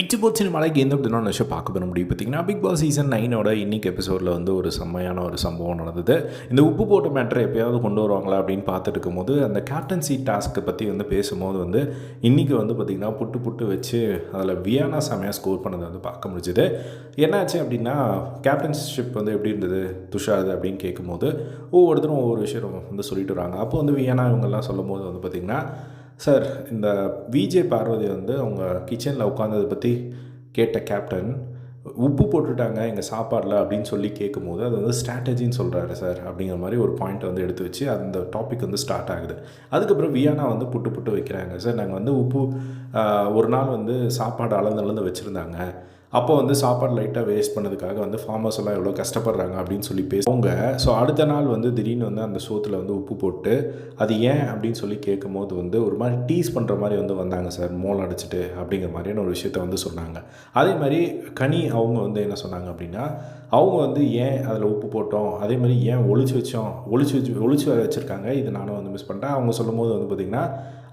இட்டு போச்சு மலைக்கு எந்த அப்படின்னா விஷயம் பார்க்க பண்ண முடியும் பார்த்தீங்கன்னா பிக் பாஸ் சீசன் நைனோட இன்னைக்கு எபிசோடில் வந்து ஒரு செம்மையான ஒரு சம்பவம் நடந்தது. இந்த உப்பு போட்ட மேட்டரை எப்பயாவது கொண்டு வருவாங்களா அப்படின்னு பார்த்துட்டு இருக்கும்போது அந்த கேப்டன்சி டாஸ்க்கை பற்றி வந்து பேசும்போது வந்து இன்றைக்கி வந்து பார்த்திங்கன்னா புட்டு புட்டு வச்சு அதில் வியானா செமையாக ஸ்கோர் பண்ணதை வந்து பார்க்க முடிஞ்சுது. என்னாச்சு அப்படின்னா கேப்டன்ஷிப் வந்து எப்படி இருந்தது? துஷார் அப்படின்னு கேட்கும்போது ஒவ்வொருத்தரும் ஒவ்வொரு விஷயம் வந்து சொல்லிட்டு வராங்க. அப்போ வந்து வியானா இவங்கெல்லாம் சொல்லும் போது வந்து பார்த்திங்கன்னா சார் இந்த விஜே பார்வதி வந்து அவங்க கிச்சனில் உட்காந்ததை பற்றி கேட்ட கேப்டன் உப்பு போட்டுட்டாங்க எங்கள் சாப்பாடில் அப்படின்னு சொல்லி கேட்கும்போது அது வந்து ஸ்ட்ராட்டஜின்னு சொல்கிறாரு சார் அப்படிங்கிற மாதிரி ஒரு பாயிண்ட் வந்து எடுத்து வச்சு அந்த டாபிக் வந்து ஸ்டார்ட் ஆகுது. அதுக்கப்புறம் வியானா வந்து புட்டு புட்டு வைக்கிறாங்க. சார் நாங்கள் வந்து உப்பு ஒரு நாள் வந்து சாப்பாடு அளந்து அளந்து வச்சுருந்தாங்க. அப்போ வந்து சாப்பாடு லைட்டாக வேஸ்ட் பண்ணதுக்காக வந்து ஃபார்மர்ஸ் எல்லாம் எவ்வளோ கஷ்டப்படுறாங்க அப்படின்னு சொல்லி பேசுவாங்க ஸோ அடுத்த நாள் வந்து திடீர்னு வந்து அந்த சோத்தில் வந்து உப்பு போட்டு அது ஏன் அப்படின்னு சொல்லி கேட்கும்போது வந்து ஒரு மாதிரி டீஸ் பண்ணுற மாதிரி வந்து வந்தாங்க சார் மோல் அடிச்சிட்டு அப்படிங்கிற மாதிரியான ஒரு விஷயத்த வந்து சொன்னாங்க. அதே மாதிரி கனி அவங்க வந்து என்ன சொன்னாங்க அப்படின்னா அவங்க வந்து ஏன் அதில் உப்பு போட்டோம் அதே மாதிரி ஏன் ஒழிச்சு வச்சோம் ஒழிச்சு வச்சு ஒழிச்சு வச்சுருக்காங்க இது நானும் வந்து மிஸ் பண்ணிட்டேன். அவங்க சொல்லும்போது வந்து பார்த்திங்கன்னா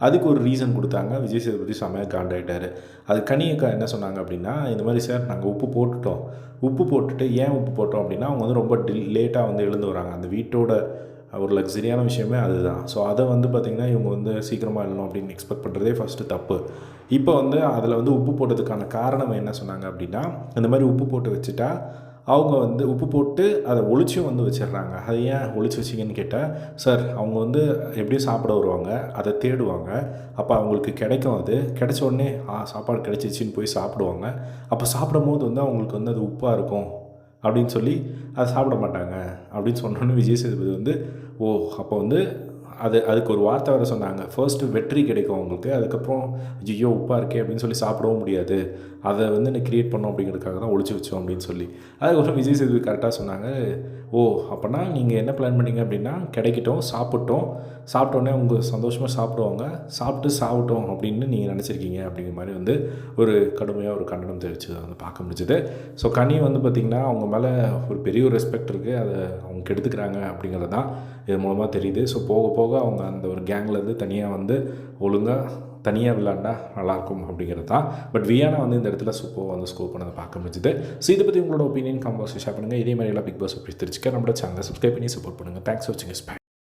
அதுக்கு ஒரு ரீசன் கொடுத்தாங்க. விஜய் சேதுபதி செமையாக காண்டாயிட்டார். அது கனியக்கா என்ன சொன்னாங்க அப்படின்னா இந்த மாதிரி சார் நாங்கள் உப்பு போட்டுட்டோம். உப்பு போட்டுட்டு ஏன் உப்பு போட்டோம் அப்படின்னா அவங்க வந்து ரொம்ப டில் லேட்டாக வந்து எழுந்து வராங்க. அந்த வீட்டோட ஒரு லக்ஸரியான விஷயமே அதுதான். ஸோ அதை வந்து பார்த்திங்கன்னா இவங்க வந்து சீக்கிரமாக எழுணும் அப்படின்னு எக்ஸ்பெக்ட் பண்ணுறதே ஃபஸ்ட்டு தப்பு. இப்போ வந்து அதில் வந்து உப்பு போட்டதுக்கான காரணம் என்ன சொன்னாங்க அப்படின்னா இந்த மாதிரி உப்பு போட்டு வச்சுட்டா அவங்க வந்து உப்பு போட்டு அதை ஒழிச்சும் வந்து வச்சிடுறாங்க. அது ஏன் ஒழிச்சு வச்சிங்கன்னு கேட்டால் சார் அவங்க வந்து எப்படியும் சாப்பிட வருவாங்க அதை தேடுவாங்க. அப்போ அவங்களுக்கு கிடைக்கும் அது. கிடைச்ச உடனே சாப்பாடு கிடைச்சிச்சின்னு போய் சாப்பிடுவாங்க. அப்போ சாப்பிடும் போது வந்து அவங்களுக்கு வந்து அது உப்பாக இருக்கும். அப்படின்னு சொல்லி அதை சாப்பிட மாட்டாங்க. அப்படின்னு சொன்னோன்னே விஜய் சேதுபதி வந்து ஓ அப்போ வந்து அது அதுக்கு ஒரு வார்த்தை வேறு சொன்னாங்க. ஃபர்ஸ்ட்டு வெற்றி கிடைக்கும் அவங்களுக்கு அதுக்கப்புறம் ஐயோ உப்பாக இருக்கே அப்படின்னு சொல்லி சாப்பிடவும் முடியாது. அதை வந்து என்ன க்ரியேட் பண்ணோம் அப்படிங்கிறதுக்காக தான் ஒழிச்சு வச்சோம் அப்படின்னு சொல்லி. அதுக்கப்புறம் விஜய் சேதுபதி கரெக்டாக சொன்னாங்க ஓ அப்போனா நீங்கள் என்ன பிளான் பண்ணீங்க அப்படின்னா கிடைக்கட்டும் சாப்பிட்டோம். சாப்பிட்டோன்னே உங்கள் சந்தோஷமாக சாப்பிடுவாங்க. சாப்பிட்டு சாப்பிட்டோம் அப்படின்னு நீங்கள் நினச்சிருக்கீங்க. அப்படிங்கிற மாதிரி வந்து ஒரு கடுமையாக ஒரு கண்டனம் தெரிவிச்சு வந்து பார்க்க முடிஞ்சுது. ஸோ கனி வந்து பார்த்திங்கன்னா அவங்க மேலே ஒரு பெரிய ஒரு ரெஸ்பெக்ட் இருக்குது அதை அவங்க கெடுத்துக்கிறாங்க அப்படிங்கிறது தான் இது மூலமாக தெரியுது. ஸோ போக போக அவங்க அந்த ஒரு கேங்லேருந்து தனியாக வந்து ஒழுங்காக தனியாக விளாண்டா நல்லாயிருக்கும் அப்படிங்கிறது தான். பட் வியானா வந்து இந்த இடத்துல சூப்பராக வந்து ஸ்கோர் பண்ணதை பார்க்க முடிஞ்சுது. ஸோ இதை பற்றி உங்களோட ஒப்பீனியன் கம்பாஸ் ஷேர் பண்ணுங்கள் இதே மாதிரி எல்லாம் பிக் பாஸ் அப்படி தெரிஞ்சுக்க. நம்மளோட சேனலை சப்ஸ்கிரைப் பண்ணி சப்போர்ட் பண்ணுங்கள் தேங்க்ஸ் ஃபார் வாட்சிங் ஸ்பை